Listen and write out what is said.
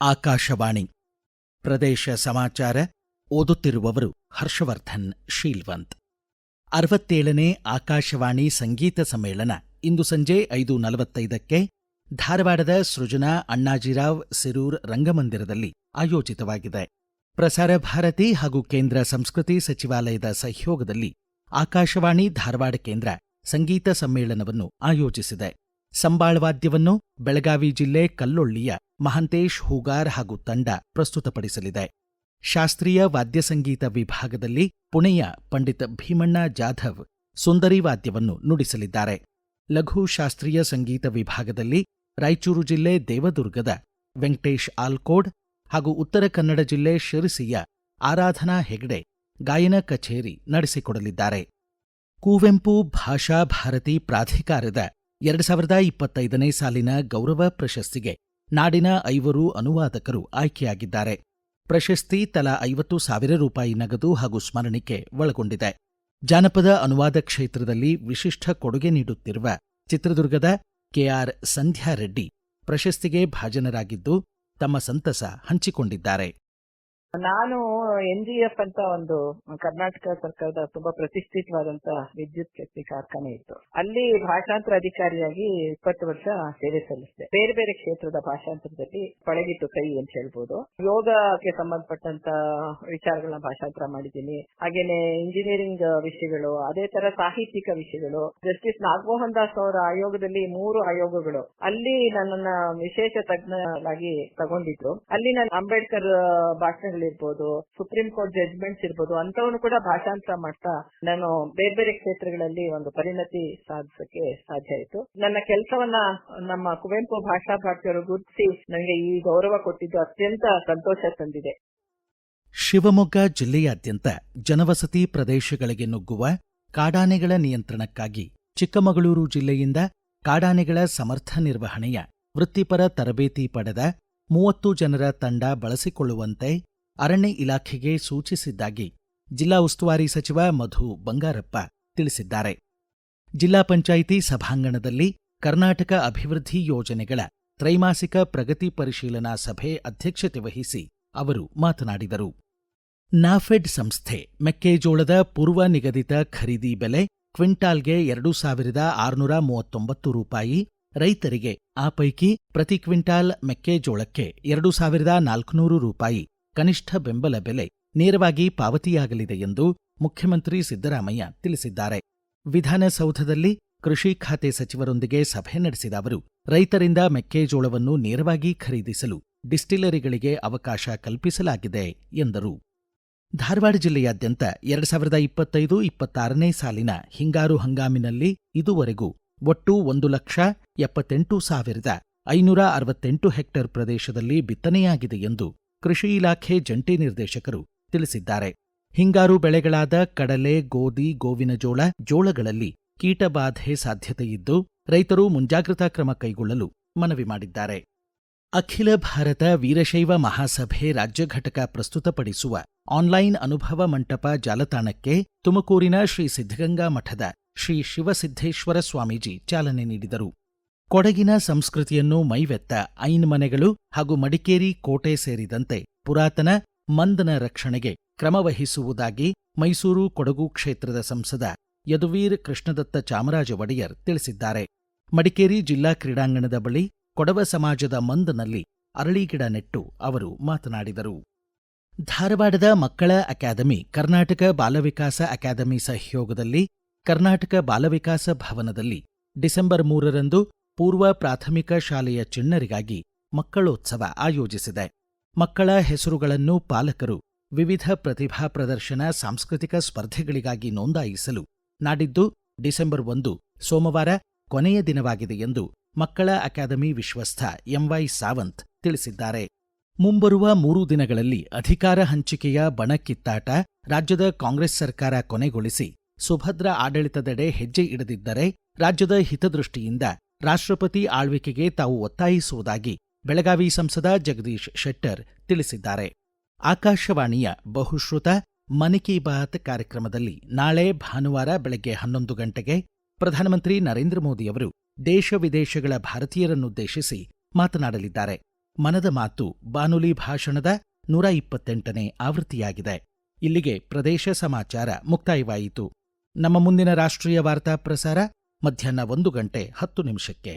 ಆಕಾಶವಾಣಿ. ಪ್ರದೇಶ ಸಮಾಚಾರ ಓದುತ್ತಿರುವವರು ಹರ್ಷವರ್ಧನ್, ಶೀಲ್ವಂತ್. ಅರವತ್ತೇಳನೇ ಆಕಾಶವಾಣಿ ಸಂಗೀತ ಸಮ್ಮೇಳನ ಇಂದು ಸಂಜೆ ಐದು ನಲವತ್ತೈದಕ್ಕೆ ಧಾರವಾಡದ ಸೃಜನಾ, ಅಣ್ಣಾಜಿರಾವ್, ಸಿರೂರ್ ರಂಗಮಂದಿರದಲ್ಲಿ ಆಯೋಜಿತವಾಗಿದೆ. ಪ್ರಸಾರ ಭಾರತಿ ಹಾಗೂ ಕೇಂದ್ರ ಸಂಸ್ಕೃತಿ ಸಚಿವಾಲಯದ ಸಹಯೋಗದಲ್ಲಿ ಆಕಾಶವಾಣಿ ಧಾರವಾಡ ಕೇಂದ್ರ ಸಂಗೀತ ಸಮ್ಮೇಳನವನ್ನು ಆಯೋಜಿಸಿದೆ. ಸಂಬಾಳ ವಾದ್ಯವನ್ನು ಬೆಳಗಾವಿ ಜಿಲ್ಲೆ ಕಲ್ಲೊಳ್ಳಿಯ ಮಹಂತೇಶ್ ಹೂಗಾರ್ ಹಾಗೂ ತಂಡ ಪ್ರಸ್ತುತಪಡಿಸಲಿದೆ. ಶಾಸ್ತ್ರೀಯ ವಾದ್ಯ ಸಂಗೀತ ವಿಭಾಗದಲ್ಲಿ ಪುಣೆಯ ಪಂಡಿತ ಭೀಮಣ್ಣ ಜಾಧವ್ ಸುಂದರಿ ವಾದ್ಯವನ್ನು ನುಡಿಸಲಿದ್ದಾರೆ. ಲಘು ಶಾಸ್ತ್ರೀಯ ಸಂಗೀತ ವಿಭಾಗದಲ್ಲಿ ರಾಯಚೂರು ಜಿಲ್ಲೆ ದೇವದುರ್ಗದ ವೆಂಕಟೇಶ್ ಆಲ್ಕೋಡ್ ಹಾಗೂ ಉತ್ತರ ಕನ್ನಡ ಜಿಲ್ಲೆ ಶಿರಸಿಯ ಆರಾಧನಾ ಹೆಗ್ಡೆ ಗಾಯನ ಕಚೇರಿ ನಡೆಸಿಕೊಡಲಿದ್ದಾರೆ. ಕುವೆಂಪು ಭಾಷಾ ಭಾರತಿ ಪ್ರಾಧಿಕಾರದ ಎರಡು ಸಾವಿರದ ಇಪ್ಪತ್ತೈದನೇ ಸಾಲಿನ ಗೌರವ ಪ್ರಶಸ್ತಿಗೆ ನಾಡಿನ ಐವರು ಅನುವಾದಕರು ಆಯ್ಕೆಯಾಗಿದ್ದಾರೆ. ಪ್ರಶಸ್ತಿ ತಲಾ ಐವತ್ತು ಸಾವಿರ ರೂಪಾಯಿ ನಗದು ಹಾಗೂ ಸ್ಮರಣಿಕೆ ಒಳಗೊಂಡಿದೆ. ಜಾನಪದ ಅನುವಾದ ಕ್ಷೇತ್ರದಲ್ಲಿ ವಿಶಿಷ್ಟ ಕೊಡುಗೆ ನೀಡುತ್ತಿರುವ ಚಿತ್ರದುರ್ಗದ ಕೆಆರ್ ಸಂಧ್ಯಾ ರೆಡ್ಡಿ ಪ್ರಶಸ್ತಿಗೆ ಭಾಜನರಾಗಿದ್ದು ತಮ್ಮ ಸಂತಸ ಹಂಚಿಕೊಂಡಿದ್ದಾರೆ. ನಾನು ಎನ್ ಜಿ ಎಫ್ ಅಂತ ಒಂದು ಕರ್ನಾಟಕ ಸರ್ಕಾರದ ತುಂಬಾ ಪ್ರತಿಷ್ಠಿತವಾದಂತಹ ವಿದ್ಯುತ್ ಶಕ್ತಿ ಕಾರ್ಖಾನೆ ಇತ್ತು. ಅಲ್ಲಿ ಭಾಷಾಂತರ ಅಧಿಕಾರಿಯಾಗಿ ಇಪ್ಪತ್ತು ವರ್ಷ ಸೇವೆ ಸಲ್ಲಿಸಿದೆ. ಬೇರೆ ಬೇರೆ ಕ್ಷೇತ್ರದ ಭಾಷಾಂತರದಲ್ಲಿ ಪಳಗಿಟ್ಟು ಕೈ ಅಂತ ಹೇಳ್ಬೋದು. ಯೋಗಕ್ಕೆ ಸಂಬಂಧಪಟ್ಟಂತ ವಿಚಾರಗಳನ್ನ ಭಾಷಾಂತರ ಮಾಡಿದ್ದೀನಿ. ಹಾಗೇನೆ ಇಂಜಿನಿಯರಿಂಗ್ ವಿಷಯಗಳು, ಅದೇ ತರ ಸಾಹಿತ್ಯಿಕ ವಿಷಯಗಳು, ಜಸ್ಟಿಸ್ ನಾಗಮೋಹನ್ ದಾಸ್ ಅವರ ಆಯೋಗದಲ್ಲಿ ಮೂರು ಆಯೋಗಗಳು. ಅಲ್ಲಿ ನನ್ನನ್ನ ವಿಶೇಷ ತಜ್ಞರಾಗಿ ತಗೊಂಡಿದ್ರು. ಅಲ್ಲಿ ನಾನು ಅಂಬೇಡ್ಕರ್ ಭಾಷಣಗಳಿರ್ಬೋದು ಸುಪ್ರೀಂ ಕೋರ್ಟ್ ಜಡ್ಜ್ಮೆಂಟ್ಸ್ ಇರ್ಬೋದು ಅಂತವನ್ನು ಕೂಡ ಭಾಷಾಂತರ ಮಾಡ್ತಾ ನಾನು ಬೇರೆ ಬೇರೆ ಕ್ಷೇತ್ರಗಳಲ್ಲಿ ಒಂದು ಪರಿಣತಿ ಸಾಧಿಸಕ್ಕೆ ಸಾಧ್ಯ ಆಯಿತು. ನನ್ನ ಕೆಲಸವನ್ನ ನಮ್ಮ ಕುವೆಂಪು ಭಾಷಾ ಭಾರತಿಯವರು ಗುರುತಿಸಿ ನನಗೆ ಈ ಗೌರವ ಕೊಟ್ಟಿದ್ದು ಅತ್ಯಂತ ಸಂತೋಷ ತಂದಿದೆ. ಶಿವಮೊಗ್ಗ ಜಿಲ್ಲೆಯಾದ್ಯಂತ ಜನವಸತಿ ಪ್ರದೇಶಗಳಿಗೆ ನುಗ್ಗುವ ಕಾಡಾನೆಗಳ ನಿಯಂತ್ರಣಕ್ಕಾಗಿ ಚಿಕ್ಕಮಗಳೂರು ಜಿಲ್ಲೆಯಿಂದ ಕಾಡಾನೆಗಳ ಸಮರ್ಥ ನಿರ್ವಹಣೆಯ ವೃತ್ತಿಪರ ತರಬೇತಿ ಪಡೆದ ಮೂವತ್ತು ಜನರ ತಂಡ ಬಳಸಿಕೊಳ್ಳುವಂತೆ ಅರಣ್ಯ ಇಲಾಖೆಗೆ ಸೂಚಿಸಿದ್ದಾಗಿ ಜಿಲ್ಲಾ ಉಸ್ತುವಾರಿ ಸಚಿವ ಮಧು ಬಂಗಾರಪ್ಪ ತಿಳಿಸಿದ್ದಾರೆ. ಜಿಲ್ಲಾ ಪಂಚಾಯಿತಿ ಸಭಾಂಗಣದಲ್ಲಿ ಕರ್ನಾಟಕ ಅಭಿವೃದ್ಧಿ ಯೋಜನೆಗಳ ತ್ರೈಮಾಸಿಕ ಪ್ರಗತಿ ಪರಿಶೀಲನಾ ಸಭೆ ಅಧ್ಯಕ್ಷತೆ ವಹಿಸಿ ಅವರು ಮಾತನಾಡಿದರು. ನಾಫೆಡ್ ಸಂಸ್ಥೆ ಮೆಕ್ಕೆಜೋಳದ ಪೂರ್ವ ನಿಗದಿತ ಖರೀದಿ ಬೆಲೆ ಕ್ವಿಂಟಾಲ್ಗೆ ಎರಡು ಸಾವಿರದ ಆರುನೂರ ಮೂವತ್ತೊಂಬತ್ತು ರೂಪಾಯಿ, ರೈತರಿಗೆ ಆ ಪೈಕಿ ಪ್ರತಿ ಕ್ವಿಂಟಾಲ್ ಮೆಕ್ಕೆಜೋಳಕ್ಕೆ ಎರಡು ಸಾವಿರದ ನಾಲ್ಕುನೂರು ರೂಪಾಯಿ ಕನಿಷ್ಠ ಬೆಂಬಲ ಬೆಲೆ ನೇರವಾಗಿ ಪಾವತಿಯಾಗಲಿದೆ ಎಂದು ಮುಖ್ಯಮಂತ್ರಿ ಸಿದ್ದರಾಮಯ್ಯ ತಿಳಿಸಿದ್ದಾರೆ. ವಿಧಾನಸೌಧದಲ್ಲಿ ಕೃಷಿ ಖಾತೆ ಸಚಿವರೊಂದಿಗೆ ಸಭೆ ನಡೆಸಿದ ಅವರು, ರೈತರಿಂದ ಮೆಕ್ಕೆಜೋಳವನ್ನು ನೇರವಾಗಿ ಖರೀದಿಸಲು ಡಿಸ್ಟಿಲರಿಗಳಿಗೆ ಅವಕಾಶ ಕಲ್ಪಿಸಲಾಗಿದೆ ಎಂದರು. ಧಾರವಾಡ ಜಿಲ್ಲೆಯಾದ್ಯಂತ ಎರಡು ಸಾವಿರದ ಇಪ್ಪತ್ತೈದು ಇಪ್ಪತ್ತಾರನೇ ಸಾಲಿನ ಹಿಂಗಾರು ಹಂಗಾಮಿನಲ್ಲಿ ಇದುವರೆಗೂ ಒಟ್ಟು ಒಂದು ಲಕ್ಷ ಎಪ್ಪತ್ತೆಂಟು ಸಾವಿರದ ಐನೂರ ಅರವತ್ತೆಂಟು ಹೆಕ್ಟೇರ್ ಪ್ರದೇಶದಲ್ಲಿ ಬಿತ್ತನೆಯಾಗಿದೆ ಎಂದು ಕೃಷಿ ಇಲಾಖೆ ಜಂಟಿ ನಿರ್ದೇಶಕರು ತಿಳಿಸಿದ್ದಾರೆ. ಹಿಂಗಾರು ಬೆಳೆಗಳಾದ ಕಡಲೆ, ಗೋಧಿ, ಗೋವಿನ ಜೋಳ ಜೋಳಗಳಲ್ಲಿ ಕೀಟಬಾಧೆ ಸಾಧ್ಯತೆಯಿದ್ದು ರೈತರು ಮುಂಜಾಗ್ರತಾ ಕ್ರಮ ಕೈಗೊಳ್ಳಲು ಮನವಿ ಮಾಡಿದ್ದಾರೆ. ಅಖಿಲ ಭಾರತ ವೀರಶೈವ ಮಹಾಸಭೆ ರಾಜ್ಯ ಘಟಕ ಪ್ರಸ್ತುತಪಡಿಸುವ ಆನ್ಲೈನ್ ಅನುಭವ ಮಂಟಪ ಜಾಲತಾಣಕ್ಕೆ ತುಮಕೂರಿನ ಶ್ರೀ ಸಿದ್ಧಗಂಗಾ ಮಠದ ಶ್ರೀ ಶಿವಸಿದ್ದೇಶ್ವರ ಸ್ವಾಮೀಜಿ ಚಾಲನೆ ನೀಡಿದರು. ಕೊಡಗಿನ ಸಂಸ್ಕೃತಿಯನ್ನು ಮೈವೆತ್ತ ಐನ್ ಮನೆಗಳು ಹಾಗೂ ಮಡಿಕೇರಿ ಕೋಟೆ ಸೇರಿದಂತೆ ಪುರಾತನ ಮಂದನ ರಕ್ಷಣೆಗೆ ಕ್ರಮವಹಿಸುವುದಾಗಿ ಮೈಸೂರು ಕೊಡಗು ಕ್ಷೇತ್ರದ ಸಂಸದ ಯದುವೀರ್ ಕೃಷ್ಣದತ್ತ ಚಾಮರಾಜ ಒಡೆಯರ್ ತಿಳಿಸಿದ್ದಾರೆ. ಮಡಿಕೇರಿ ಜಿಲ್ಲಾ ಕ್ರೀಡಾಂಗಣದ ಬಳಿ ಕೊಡವ ಸಮಾಜದ ಮಂದನಲ್ಲಿ ಅರಳಿಗಿಡ ನೆಟ್ಟು ಅವರು ಮಾತನಾಡಿದರು. ಧಾರವಾಡದ ಮಕ್ಕಳ ಅಕಾಡೆಮಿ ಕರ್ನಾಟಕ ಬಾಲವಿಕಾಸ ಅಕಾಡೆಮಿ ಸಹಯೋಗದಲ್ಲಿ ಕರ್ನಾಟಕ ಬಾಲವಿಕಾಸ ಭವನದಲ್ಲಿ ಡಿಸೆಂಬರ್ ಮೂರರಂದು ಪೂರ್ವ ಪ್ರಾಥಮಿಕ ಶಾಲೆಯ ಚಿಣ್ಣರಿಗಾಗಿ ಮಕ್ಕಳೋತ್ಸವ ಆಯೋಜಿಸಿದೆ. ಮಕ್ಕಳ ಹೆಸರುಗಳನ್ನು ಪಾಲಕರು ವಿವಿಧ ಪ್ರತಿಭಾ ಪ್ರದರ್ಶನ, ಸಾಂಸ್ಕೃತಿಕ ಸ್ಪರ್ಧೆಗಳಿಗಾಗಿ ನೋಂದಾಯಿಸಲು ನಾಡಿದ್ದು ಡಿಸೆಂಬರ್ ಒಂದು, ಸೋಮವಾರ ಕೊನೆಯ ದಿನವಾಗಿದೆ ಎಂದು ಮಕ್ಕಳ ಅಕಾಡೆಮಿ ವಿಶ್ವಸ್ಥ ಎಂವೈ ಸಾವಂತ್ ತಿಳಿಸಿದ್ದಾರೆ. ಮುಂಬರುವ ಮೂರು ದಿನಗಳಲ್ಲಿ ಅಧಿಕಾರ ಹಂಚಿಕೆಯ ಬಣಕಿತ್ತಾಟ ರಾಜ್ಯದ ಕಾಂಗ್ರೆಸ್ ಸರ್ಕಾರ ಕೊನೆಗೊಳಿಸಿ ಸುಭದ್ರ ಆಡಳಿತದೆಡೆ ಹೆಜ್ಜೆ ಇಡದಿದ್ದರೆ ರಾಜ್ಯದ ಹಿತದೃಷ್ಟಿಯಿಂದ ರಾಷ್ಟ್ರಪತಿ ಆಳ್ವಿಕೆಗೆ ತಾವು ಒತ್ತಾಯಿಸುವುದಾಗಿ ಬೆಳಗಾವಿ ಸಂಸದ ಜಗದೀಶ್ ಶೆಟ್ಟರ್ ತಿಳಿಸಿದ್ದಾರೆ. ಆಕಾಶವಾಣಿಯ ಬಹುಶ್ರುತ ಮನ್ ಕಿ ಬಾತ್ ಕಾರ್ಯಕ್ರಮದಲ್ಲಿ ನಾಳೆ ಭಾನುವಾರ ಬೆಳಗ್ಗೆ ಹನ್ನೊಂದು ಗಂಟೆಗೆ ಪ್ರಧಾನಮಂತ್ರಿ ನರೇಂದ್ರ ಮೋದಿಯವರು ದೇಶ ವಿದೇಶಗಳ ಭಾರತೀಯರನ್ನುದ್ದೇಶಿಸಿ ಮಾತನಾಡಲಿದ್ದಾರೆ. ಮನದ ಮಾತು ಬಾನುಲಿ ಭಾಷಣದ ನೂರ ಇಪ್ಪತ್ತೆಂಟನೇ ಆವೃತ್ತಿಯಾಗಿದೆ. ಇಲ್ಲಿಗೆ ಪ್ರದೇಶ ಸಮಾಚಾರ ಮುಕ್ತಾಯವಾಯಿತು. ನಮ್ಮ ಮುಂದಿನ ರಾಷ್ಟ್ರೀಯ ವಾರ್ತಾ ಪ್ರಸಾರ ಮಧ್ಯಾಹ್ನ ಒಂದು ಗಂಟೆ ಹತ್ತು ನಿಮಿಷಕ್ಕೆ.